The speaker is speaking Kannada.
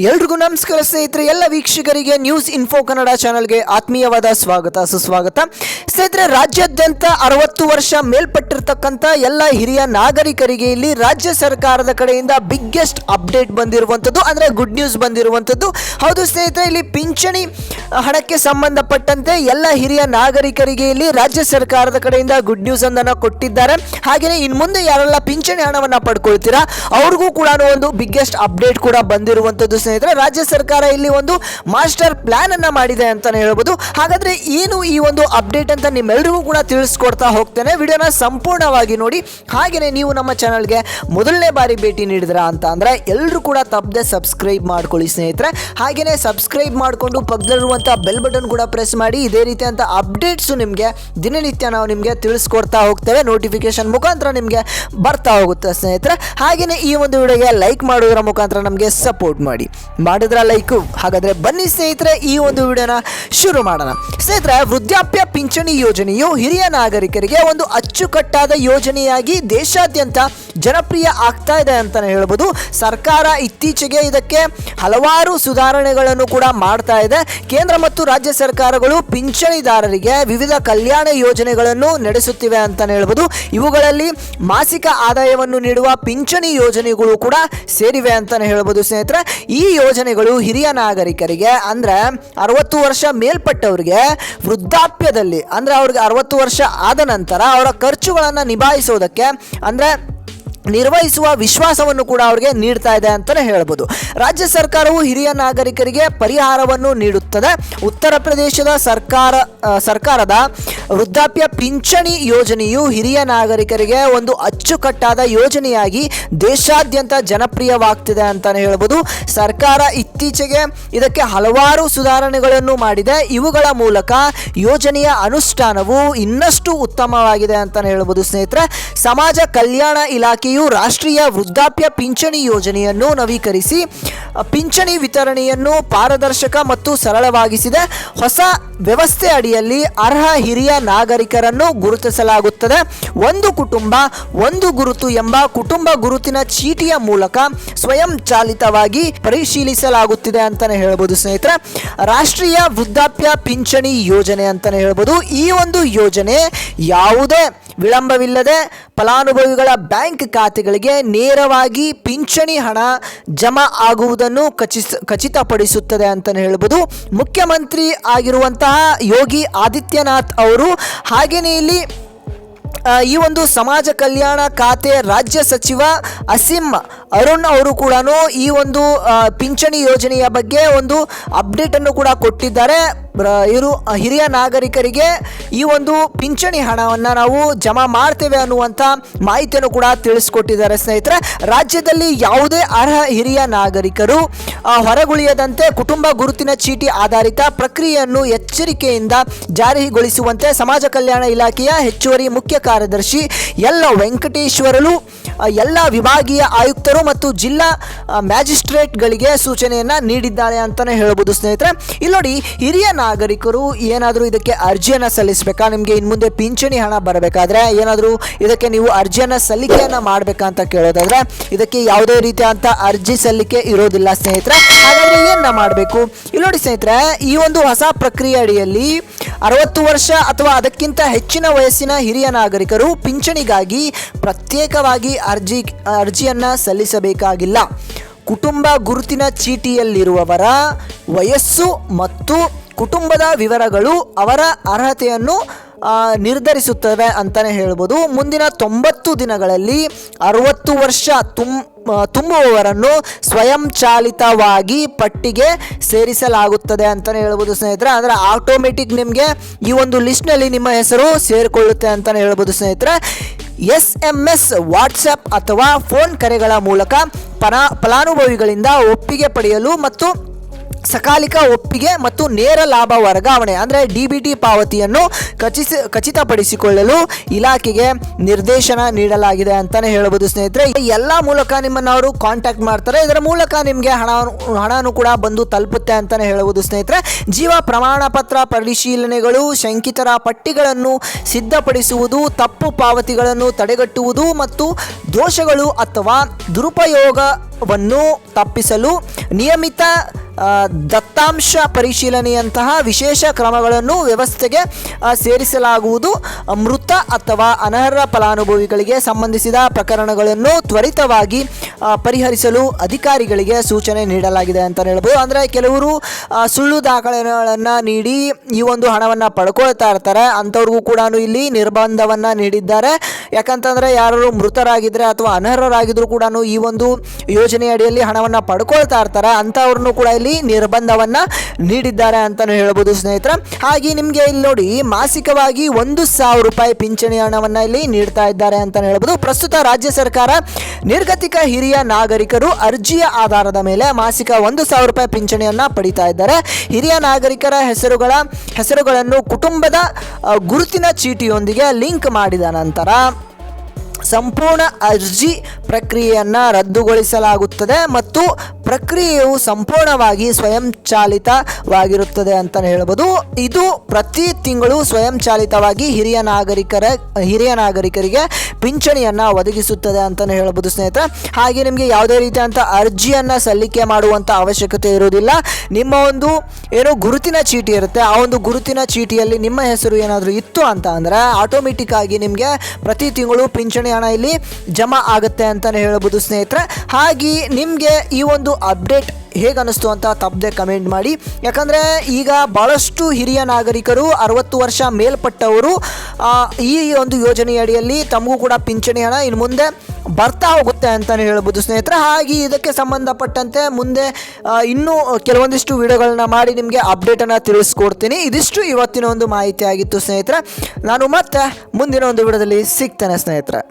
ಎಲ್ರಿಗೂ ನಮಸ್ಕಾರ ಸ್ನೇಹಿತರೆ, ಎಲ್ಲ ವೀಕ್ಷಕರಿಗೆ ನ್ಯೂಸ್ ಇನ್ಫೋ ಕನ್ನಡ ಚಾನಲ್ಗೆ ಆತ್ಮೀಯವಾದ ಸ್ವಾಗತ, ಸುಸ್ವಾಗತ. ಸ್ನೇಹಿತರೆ, ರಾಜ್ಯಾದ್ಯಂತ ಅರವತ್ತು ವರ್ಷ ಮೇಲ್ಪಟ್ಟಿರ್ತಕ್ಕಂಥ ಎಲ್ಲ ಹಿರಿಯ ನಾಗರಿಕರಿಗೆ ಇಲ್ಲಿ ರಾಜ್ಯ ಸರ್ಕಾರದ ಕಡೆಯಿಂದ ಬಿಗ್ಗೆಸ್ಟ್ ಅಪ್ಡೇಟ್ ಬಂದಿರುವಂಥದ್ದು, ಅಂದರೆ ಗುಡ್ ನ್ಯೂಸ್ ಬಂದಿರುವಂಥದ್ದು. ಹೌದು ಸ್ನೇಹಿತರೆ, ಇಲ್ಲಿ ಪಿಂಚಣಿ ಹಣಕ್ಕೆ ಸಂಬಂಧಪಟ್ಟಂತೆ ಎಲ್ಲ ಹಿರಿಯ ನಾಗರಿಕರಿಗೆ ಇಲ್ಲಿ ರಾಜ್ಯ ಸರ್ಕಾರದ ಕಡೆಯಿಂದ ಗುಡ್ ನ್ಯೂಸ್ ಅನ್ನು ಕೊಟ್ಟಿದ್ದಾರೆ. ಹಾಗೆಯೇ ಇನ್ನು ಮುಂದೆ ಯಾರೆಲ್ಲ ಪಿಂಚಣಿ ಹಣವನ್ನು ಪಡ್ಕೊಳ್ತೀರಾ, ಅವ್ರಿಗೂ ಕೂಡ ಒಂದು ಬಿಗ್ಗೆಸ್ಟ್ ಅಪ್ಡೇಟ್ ಕೂಡ ಬಂದಿರುವಂಥದ್ದು ಸ್ನೇಹಿತರೆ, ರಾಜ್ಯ ಸರ್ಕಾರ ಇಲ್ಲಿ ಒಂದು ಮಾಸ್ಟರ್ ಪ್ಲಾನ್ ಅನ್ನ ಮಾಡಿದೆ ಅಂತಾನೆ ಹೇಳ್ಬೋದು. ಹಾಗಾದ್ರೆ ಏನು ಈ ಒಂದು ಅಪ್ಡೇಟ್ ಅಂತ ನಿಮ್ಮೆಲ್ಲರಿಗೂ ಕೂಡ ತಿಳಿಸ್ಕೊಡ್ತಾ ಹೋಗ್ತೇನೆ. ವಿಡಿಯೋನ ಸಂಪೂರ್ಣವಾಗಿ ನೋಡಿ. ಹಾಗೆಯೇ ನೀವು ನಮ್ಮ ಚಾನಲ್ಗೆ ಮೊದಲನೇ ಬಾರಿ ಭೇಟಿ ನೀಡಿದ್ರ ಅಂತ ಎಲ್ಲರೂ ಕೂಡ ತಪ್ಪದೆ ಸಬ್ಸ್ಕ್ರೈಬ್ ಮಾಡ್ಕೊಳ್ಳಿ ಸ್ನೇಹಿತರೆ. ಹಾಗೆಯೇ ಸಬ್ಸ್ಕ್ರೈಬ್ ಮಾಡಿಕೊಂಡು ಪಕ್ಕದಲ್ಲಿರುವಂಥ ಬೆಲ್ ಬಟನ್ ಕೂಡ ಪ್ರೆಸ್ ಮಾಡಿ. ಇದೇ ರೀತಿಯಂಥ ಅಪ್ಡೇಟ್ಸು ನಿಮಗೆ ದಿನನಿತ್ಯ ನಾವು ನಿಮಗೆ ತಿಳಿಸ್ಕೊಡ್ತಾ ಹೋಗ್ತೇವೆ. ನೋಟಿಫಿಕೇಶನ್ ಮುಖಾಂತರ ನಿಮಗೆ ಬರ್ತಾ ಹೋಗುತ್ತೆ ಸ್ನೇಹಿತರೆ. ಹಾಗೆಯೇ ಈ ಒಂದು ವಿಡಿಯೋಗೆ ಲೈಕ್ ಮಾಡೋದರ ಮುಖಾಂತರ ನಮಗೆ ಸಪೋರ್ಟ್ ಮಾಡಿ. ಮಾಡಿದ್ರ ಲೈಕು. ಹಾಗಾದ್ರೆ ಬನ್ನಿ ಸ್ನೇಹಿತರೆ, ಈ ಒಂದು ವಿಡಿಯೋನ ಶುರು ಮಾಡೋಣ. ಸ್ನೇಹಿತರೆ, ವೃದ್ಧಾಪ್ಯ ಪಿಂಚಣಿ ಯೋಜನೆಯು ಹಿರಿಯ ನಾಗರಿಕರಿಗೆ ಒಂದು ಅಚ್ಚುಕಟ್ಟಾದ ಯೋಜನೆಯಾಗಿ ದೇಶಾದ್ಯಂತ ಜನಪ್ರಿಯ ಆಗ್ತಾ ಇದೆ ಅಂತಲೇ ಹೇಳ್ಬೋದು. ಸರ್ಕಾರ ಇತ್ತೀಚೆಗೆ ಇದಕ್ಕೆ ಹಲವಾರು ಸುಧಾರಣೆಗಳನ್ನು ಕೂಡ ಮಾಡ್ತಾ ಇದೆ. ಕೇಂದ್ರ ಮತ್ತು ರಾಜ್ಯ ಸರ್ಕಾರಗಳು ಪಿಂಚಣಿದಾರರಿಗೆ ವಿವಿಧ ಕಲ್ಯಾಣ ಯೋಜನೆಗಳನ್ನು ನಡೆಸುತ್ತಿವೆ ಅಂತಲೇ ಹೇಳ್ಬೋದು. ಇವುಗಳಲ್ಲಿ ಮಾಸಿಕ ಆದಾಯವನ್ನು ನೀಡುವ ಪಿಂಚಣಿ ಯೋಜನೆಗಳು ಕೂಡ ಸೇರಿವೆ ಅಂತಲೇ ಹೇಳ್ಬೋದು ಸ್ನೇಹಿತರೆ. ಈ ಯೋಜನೆಗಳು ಹಿರಿಯ ನಾಗರಿಕರಿಗೆ ಅಂದರೆ ಅರವತ್ತು ವರ್ಷ ಮೇಲ್ಪಟ್ಟವರಿಗೆ ವೃದ್ಧಾಪ್ಯದಲ್ಲಿ ಅಂದ್ರೆ ಅವ್ರಿಗೆ ಅರವತ್ತು ವರ್ಷ ಆದ ನಂತರ ಅವರ ಖರ್ಚುಗಳನ್ನು ನಿಭಾಯಿಸೋದಕ್ಕೆ ಅಂದ್ರೆ ನಿರ್ವಹಿಸುವ ವಿಶ್ವಾಸವನ್ನು ಕೂಡ ಅವರಿಗೆ ನೀಡ್ತಾ ಇದೆ ಅಂತಲೇ ಹೇಳ್ಬೋದು. ರಾಜ್ಯ ಸರ್ಕಾರವು ಹಿರಿಯ ನಾಗರಿಕರಿಗೆ ಪರಿಹಾರವನ್ನು ನೀಡುತ್ತದೆ. ಉತ್ತರ ಪ್ರದೇಶದ ಸರ್ಕಾರ ಸರ್ಕಾರದ ವೃದ್ಧಾಪ್ಯ ಪಿಂಚಣಿ ಯೋಜನೆಯು ಹಿರಿಯ ನಾಗರಿಕರಿಗೆ ಒಂದು ಅಚ್ಚುಕಟ್ಟಾದ ಯೋಜನೆಯಾಗಿ ದೇಶಾದ್ಯಂತ ಜನಪ್ರಿಯವಾಗ್ತಿದೆ ಅಂತಲೇ ಹೇಳ್ಬೋದು. ಸರ್ಕಾರ ಇತ್ತೀಚೆಗೆ ಇದಕ್ಕೆ ಹಲವಾರು ಸುಧಾರಣೆಗಳನ್ನು ಮಾಡಿದೆ. ಇವುಗಳ ಮೂಲಕ ಯೋಜನೆಯ ಅನುಷ್ಠಾನವು ಇನ್ನಷ್ಟು ಉತ್ತಮವಾಗಿದೆ ಅಂತಲೇ ಹೇಳ್ಬೋದು ಸ್ನೇಹಿತರೆ. ಸಮಾಜ ಕಲ್ಯಾಣ ಇಲಾಖೆಯು ರಾಷ್ಟ್ರೀಯ ವೃದ್ಧಾಪ್ಯ ಪಿಂಚಣಿ ಯೋಜನೆಯನ್ನು ನವೀಕರಿಸಿ, ಪಿಂಚಣಿ ವಿತರಣೆಯನ್ನು ಪಾರದರ್ಶಕ ಮತ್ತು ಸರಳವಾಗಿಸಿದೆ. ಹೊಸ ವ್ಯವಸ್ಥೆ ಅಡಿಯಲ್ಲಿ ಅರ್ಹ ಹಿರಿಯ ನಾಗರಿಕರನ್ನು ಗುರುತಿಸಲಾಗುತ್ತದೆ. ಒಂದು ಕುಟುಂಬ, ಒಂದು ಗುರುತು ಎಂಬ ಕುಟುಂಬ ಗುರುತಿನ ಚೀಟಿಯ ಮೂಲಕ ಸ್ವಯಂ ಚಾಲಿತವಾಗಿ ಪರಿಶೀಲಿಸಲಾಗುತ್ತಿದೆ ಅಂತಲೇ ಹೇಳ್ಬೋದು ಸ್ನೇಹಿತರೆ. ರಾಷ್ಟ್ರೀಯ ವೃದ್ಧಾಪ್ಯ ಪಿಂಚಣಿ ಯೋಜನೆ ಅಂತಲೇ ಹೇಳ್ಬೋದು. ಈ ಒಂದು ಯೋಜನೆ ಯಾವುದೇ ವಿಳಂಬವಿಲ್ಲದೆ ಫಲಾನುಭವಿಗಳ ಬ್ಯಾಂಕ್ ಖಾತೆಗಳಿಗೆ ನೇರವಾಗಿ ಪಿಂಚಣಿ ಹಣ ಜಮಾ ಆಗುವುದನ್ನು ಖಚಿತ ಖಚಿತಪಡಿಸುತ್ತದೆ ಅಂತಲೇ ಹೇಳ್ಬೋದು. ಮುಖ್ಯಮಂತ್ರಿ ಆಗಿರುವಂತಹ ಯೋಗಿ ಆದಿತ್ಯನಾಥ್ ಅವರು ಹಾಗೆಯೇ ಇಲ್ಲಿ ಈ ಒಂದು ಸಮಾಜ ಕಲ್ಯಾಣ ಖಾತೆ ರಾಜ್ಯ ಸಚಿವ ಅಸೀಂ ಅರುಣ್ ಅವರು ಕೂಡ ಈ ಒಂದು ಪಿಂಚಣಿ ಯೋಜನೆಯ ಬಗ್ಗೆ ಒಂದು ಅಪ್ಡೇಟನ್ನು ಕೂಡ ಕೊಟ್ಟಿದ್ದಾರೆ. ಇವರು ಹಿರಿಯ ನಾಗರಿಕರಿಗೆ ಈ ಒಂದು ಪಿಂಚಣಿ ಹಣವನ್ನು ನಾವು ಜಮಾ ಮಾಡ್ತೇವೆ ಅನ್ನುವಂಥ ಮಾಹಿತಿಯನ್ನು ಕೂಡ ತಿಳಿಸ್ಕೊಟ್ಟಿದ್ದಾರೆ ಸ್ನೇಹಿತರೆ. ರಾಜ್ಯದಲ್ಲಿ ಯಾವುದೇ ಅರ್ಹ ಹಿರಿಯ ನಾಗರಿಕರು ಹೊರಗುಳಿಯದಂತೆ ಕುಟುಂಬ ಗುರುತಿನ ಚೀಟಿ ಆಧಾರಿತ ಪ್ರಕ್ರಿಯೆಯನ್ನು ಎಚ್ಚರಿಕೆಯಿಂದ ಜಾರಿಗೊಳಿಸುವಂತೆ ಸಮಾಜ ಕಲ್ಯಾಣ ಇಲಾಖೆಯ ಹೆಚ್ಚುವರಿ ಮುಖ್ಯ ಕಾರ್ಯದರ್ಶಿ ಎಲ್ ವೆಂಕಟೇಶ್ವರಲು ಎಲ್ಲ ವಿಭಾಗೀಯ ಆಯುಕ್ತರು ಮತ್ತು ಜಿಲ್ಲಾ ಮ್ಯಾಜಿಸ್ಟ್ರೇಟ್ಗಳಿಗೆ ಸೂಚನೆಯನ್ನು ನೀಡಿದ್ದಾರೆ ಅಂತಲೇ ಹೇಳ್ಬೋದು ಸ್ನೇಹಿತರೆ. ಇಲ್ಲಿ ನೋಡಿ, ಹಿರಿಯ ನಾಗರಿಕರು ಏನಾದರೂ ಇದಕ್ಕೆ ಅರ್ಜಿಯನ್ನು ಸಲ್ಲಿಸಬೇಕಾ? ನಿಮಗೆ ಇನ್ನು ಮುಂದೆ ಪಿಂಚಣಿ ಹಣ ಬರಬೇಕಾದ್ರೆ ಏನಾದರೂ ಇದಕ್ಕೆ ನೀವು ಅರ್ಜಿಯನ್ನು ಸಲ್ಲಿಕೆಯನ್ನು ಮಾಡಬೇಕಂತ ಕೇಳೋದಾದ್ರೆ, ಇದಕ್ಕೆ ಯಾವುದೇ ರೀತಿಯಾದಂಥ ಅರ್ಜಿ ಸಲ್ಲಿಕೆ ಇರೋದಿಲ್ಲ ಸ್ನೇಹಿತರೆ. ಹಾಗಾದರೆ ಏನು ಮಾಡಬೇಕು? ಇಲ್ಲಿ ನೋಡಿ ಸ್ನೇಹಿತರೆ, ಈ ಒಂದು ಹೊಸ ಪ್ರಕ್ರಿಯೆ ಅಡಿಯಲ್ಲಿ ಅರವತ್ತು ವರ್ಷ ಅಥವಾ ಅದಕ್ಕಿಂತ ಹೆಚ್ಚಿನ ವಯಸ್ಸಿನ ಹಿರಿಯ ನಾಗರಿಕರು ಪಿಂಚಣಿಗಾಗಿ ಪ್ರತ್ಯೇಕವಾಗಿ ಅರ್ಜಿ ಅರ್ಜಿಯನ್ನು ಸಲ್ಲಿಸಬೇಕಾಗಿಲ್ಲ. ಕುಟುಂಬ ಗುರುತಿನ ಚೀಟಿಯಲ್ಲಿರುವವರ ವಯಸ್ಸು ಮತ್ತು ಕುಟುಂಬದ ವಿವರಗಳು ಅವರ ಅರ್ಹತೆಯನ್ನು ನಿರ್ಧರಿಸುತ್ತವೆ ಅಂತಲೇ ಹೇಳ್ಬೋದು. ಮುಂದಿನ ತೊಂಬತ್ತು ದಿನಗಳಲ್ಲಿ ಅರವತ್ತು ವರ್ಷ ತುಂ ಆ, ತುಂಬುವವರನ್ನು ಸ್ವಯಂಚಾಲಿತವಾಗಿ ಪಟ್ಟಿಗೆ ಸೇರಿಸಲಾಗುತ್ತದೆ ಅಂತಲೇ ಹೇಳ್ಬೋದು ಸ್ನೇಹಿತರೆ. ಅಂದರೆ ಆಟೋಮೆಟಿಕ್ ನಿಮಗೆ ಈ ಒಂದು ಲಿಸ್ಟ್ನಲ್ಲಿ ನಿಮ್ಮ ಹೆಸರು ಸೇರಿಕೊಳ್ಳುತ್ತೆ ಅಂತಲೇ ಹೇಳ್ಬೋದು ಸ್ನೇಹಿತರೆ. ಎಸ್ ಎಂ ಎಸ್ ವಾಟ್ಸಪ್ ಅಥವಾ ಫೋನ್ ಕರೆಗಳ ಮೂಲಕ ಫಲ ಫಲಾನುಭವಿಗಳಿಂದ ಒಪ್ಪಿಗೆ ಪಡೆಯಲು ಮತ್ತು ಸಕಾಲಿಕ ಒಪ್ಪಿಗೆ ಮತ್ತು ನೇರ ಲಾಭ ವರ್ಗಾವಣೆ, ಅಂದರೆ ಡಿ ಬಿ ಟಿ ಪಾವತಿಯನ್ನು ಖಚಿಸ, ಖಚಿತಪಡಿಸಿಕೊಳ್ಳಲು ಇಲಾಖೆಗೆ ನಿರ್ದೇಶನ ನೀಡಲಾಗಿದೆ ಅಂತಲೇ ಹೇಳ್ಬೋದು ಸ್ನೇಹಿತರೆ. ಎಲ್ಲ ಮೂಲಕ ನಿಮ್ಮನ್ನು ಅವರು ಕಾಂಟ್ಯಾಕ್ಟ್ ಮಾಡ್ತಾರೆ. ಇದರ ಮೂಲಕ ನಿಮಗೆ ಹಣ ಹಣನೂ ಕೂಡ ಬಂದು ತಲುಪುತ್ತೆ ಅಂತಲೇ ಹೇಳಬಹುದು ಸ್ನೇಹಿತರೆ. ಜೀವ ಪ್ರಮಾಣ ಪತ್ರ ಪರಿಶೀಲನೆಗಳು, ಶಂಕಿತರ ಪಟ್ಟಿಗಳನ್ನು ಸಿದ್ಧಪಡಿಸುವುದು, ತಪ್ಪು ಪಾವತಿಗಳನ್ನು ತಡೆಗಟ್ಟುವುದು ಮತ್ತು ದೋಷಗಳು ಅಥವಾ ದುರುಪಯೋಗವನ್ನು ತಪ್ಪಿಸಲು ನಿಯಮಿತ ದತ್ತಾಂಶ ಪರಿಶೀಲನೆಯಂತಹ ವಿಶೇಷ ಕ್ರಮಗಳನ್ನು ವ್ಯವಸ್ಥೆಗೆ ಸೇರಿಸಲಾಗುವುದು. ಮೃತ ಅಥವಾ ಅನರ್ಹ ಫಲಾನುಭವಿಗಳಿಗೆ ಸಂಬಂಧಿಸಿದ ಪ್ರಕರಣಗಳನ್ನು ತ್ವರಿತವಾಗಿ ಪರಿಹರಿಸಲು ಅಧಿಕಾರಿಗಳಿಗೆ ಸೂಚನೆ ನೀಡಲಾಗಿದೆ ಅಂತ ಹೇಳ್ಬೋದು. ಅಂದರೆ ಕೆಲವರು ಸುಳ್ಳು ದಾಖಲೆಗಳನ್ನು ನೀಡಿ ಈ ಒಂದು ಹಣವನ್ನು ಪಡ್ಕೊಳ್ತಾ ಇರ್ತಾರೆ. ಅಂಥವ್ರಿಗೂ ಕೂಡ ಇಲ್ಲಿ ನಿರ್ಬಂಧವನ್ನು ನೀಡಿದ್ದಾರೆ. ಯಾಕಂತಂದರೆ ಯಾರು ಮೃತರಾಗಿದ್ದರೆ ಅಥವಾ ಅನರ್ಹರಾಗಿದ್ದರೂ ಕೂಡ ಈ ಒಂದು ಯೋಜನೆ ಅಡಿಯಲ್ಲಿ ಹಣವನ್ನು ಪಡ್ಕೊಳ್ತಾ ಇರ್ತಾರೆ. ಅಂಥವ್ರನ್ನು ಕೂಡ ಇಲ್ಲಿ ನಿರ್ಬಂಧವನ್ನು ನೀಡಿದ್ದಾರೆ ಅಂತಲೂ ಹೇಳ್ಬೋದು ಸ್ನೇಹಿತರೆ. ಹಾಗೆ ನಿಮಗೆ ಇಲ್ಲಿ ನೋಡಿ, ಮಾಸಿಕವಾಗಿ ಒಂದು ಸಾವಿರ ರೂಪಾಯಿ ಪಿಂಚಣಿ ಹಣವನ್ನು ಇಲ್ಲಿ ನೀಡ್ತಾ ಇದ್ದಾರೆ ಅಂತಲೇ ಹೇಳ್ಬೋದು. ಪ್ರಸ್ತುತ ರಾಜ್ಯ ಸರ್ಕಾರ ನಿರ್ಗತಿಕ ಹಿರಿಯ ನಾಗರಿಕರು ಅರ್ಜಿಯ ಆಧಾರದ ಮೇಲೆ ಮಾಸಿಕ ಒಂದು ಸಾವಿರ ರೂಪಾಯಿ ಪಿಂಚಣಿಯನ್ನು ಪಡಿತಾ ಇದ್ದಾರೆ. ಹಿರಿಯ ನಾಗರಿಕರ ಹೆಸರುಗಳ, ಹೆಸರುಗಳನ್ನು ಕುಟುಂಬದ ಗುರುತಿನ ಚೀಟಿಯೊಂದಿಗೆ ಲಿಂಕ್ ಮಾಡಿದ ನಂತರ ಸಂಪೂರ್ಣ ಅರ್ಜಿ ಪ್ರಕ್ರಿಯೆಯನ್ನು ರದ್ದುಗೊಳಿಸಲಾಗುತ್ತದೆ ಮತ್ತು ಪ್ರಕ್ರಿಯೆಯು ಸಂಪೂರ್ಣವಾಗಿ ಸ್ವಯಂಚಾಲಿತವಾಗಿರುತ್ತದೆ ಅಂತಲೇ ಹೇಳ್ಬೋದು. ಇದು ಪ್ರತಿ ತಿಂಗಳು ಸ್ವಯಂಚಾಲಿತವಾಗಿ ಹಿರಿಯ ನಾಗರಿಕರ, ಹಿರಿಯ ನಾಗರಿಕರಿಗೆ ಪಿಂಚಣಿಯನ್ನು ಒದಗಿಸುತ್ತದೆ ಅಂತಲೇ ಹೇಳ್ಬೋದು ಸ್ನೇಹಿತರೆ. ಹಾಗೆ ನಿಮಗೆ ಯಾವುದೇ ರೀತಿಯಾದಂಥ ಅರ್ಜಿಯನ್ನು ಸಲ್ಲಿಕೆ ಮಾಡುವಂಥ ಅವಶ್ಯಕತೆ ಇರುವುದಿಲ್ಲ. ನಿಮ್ಮ ಒಂದು ಏನು ಗುರುತಿನ ಚೀಟಿ ಇರುತ್ತೆ, ಆ ಒಂದು ಗುರುತಿನ ಚೀಟಿಯಲ್ಲಿ ನಿಮ್ಮ ಹೆಸರು ಏನಾದರೂ ಇತ್ತು ಅಂತ ಅಂದರೆ ಆಟೋಮೆಟಿಕ್ ಆಗಿ ನಿಮಗೆ ಪ್ರತಿ ತಿಂಗಳು ಪಿಂಚಣಿ ಹಣ ಇಲ್ಲಿ ಜಮಾ ಆಗುತ್ತೆ ಅಂತಲೇ ಹೇಳ್ಬೋದು ಸ್ನೇಹಿತರೆ. ಹಾಗೆ ನಿಮಗೆ ಈ ಒಂದು ಅಪ್ಡೇಟ್ ಹೇಗೆ ಅನ್ನಿಸ್ತು ಅಂತ ತಪ್ಪದೆ ಕಮೆಂಟ್ ಮಾಡಿ. ಯಾಕಂದರೆ ಈಗ ಭಾಳಷ್ಟು ಹಿರಿಯ ನಾಗರಿಕರು, ಅರವತ್ತು ವರ್ಷ ಮೇಲ್ಪಟ್ಟವರು ಈ ಒಂದು ಯೋಜನೆ ಅಡಿಯಲ್ಲಿ ತಮಗೂ ಕೂಡ ಪಿಂಚಣಿ ಹಣ ಇನ್ನು ಮುಂದೆ ಬರ್ತಾ ಹೋಗುತ್ತೆ ಅಂತಲೇ ಹೇಳ್ಬೋದು ಸ್ನೇಹಿತರೆ. ಹಾಗೆ ಇದಕ್ಕೆ ಸಂಬಂಧಪಟ್ಟಂತೆ ಮುಂದೆ ಇನ್ನೂ ಕೆಲವೊಂದಿಷ್ಟು ವಿಡಿಯೋಗಳನ್ನ ಮಾಡಿ ನಿಮಗೆ ಅಪ್ಡೇಟನ್ನು ತಿಳಿಸ್ಕೊಡ್ತೀನಿ. ಇದಿಷ್ಟು ಇವತ್ತಿನ ಒಂದು ಮಾಹಿತಿ ಆಗಿತ್ತು ಸ್ನೇಹಿತರೆ. ನಾನು ಮತ್ತೆ ಮುಂದಿನ ಒಂದು ವಿಡಿಯೋದಲ್ಲಿ ಸಿಗ್ತೇನೆ ಸ್ನೇಹಿತರೆ.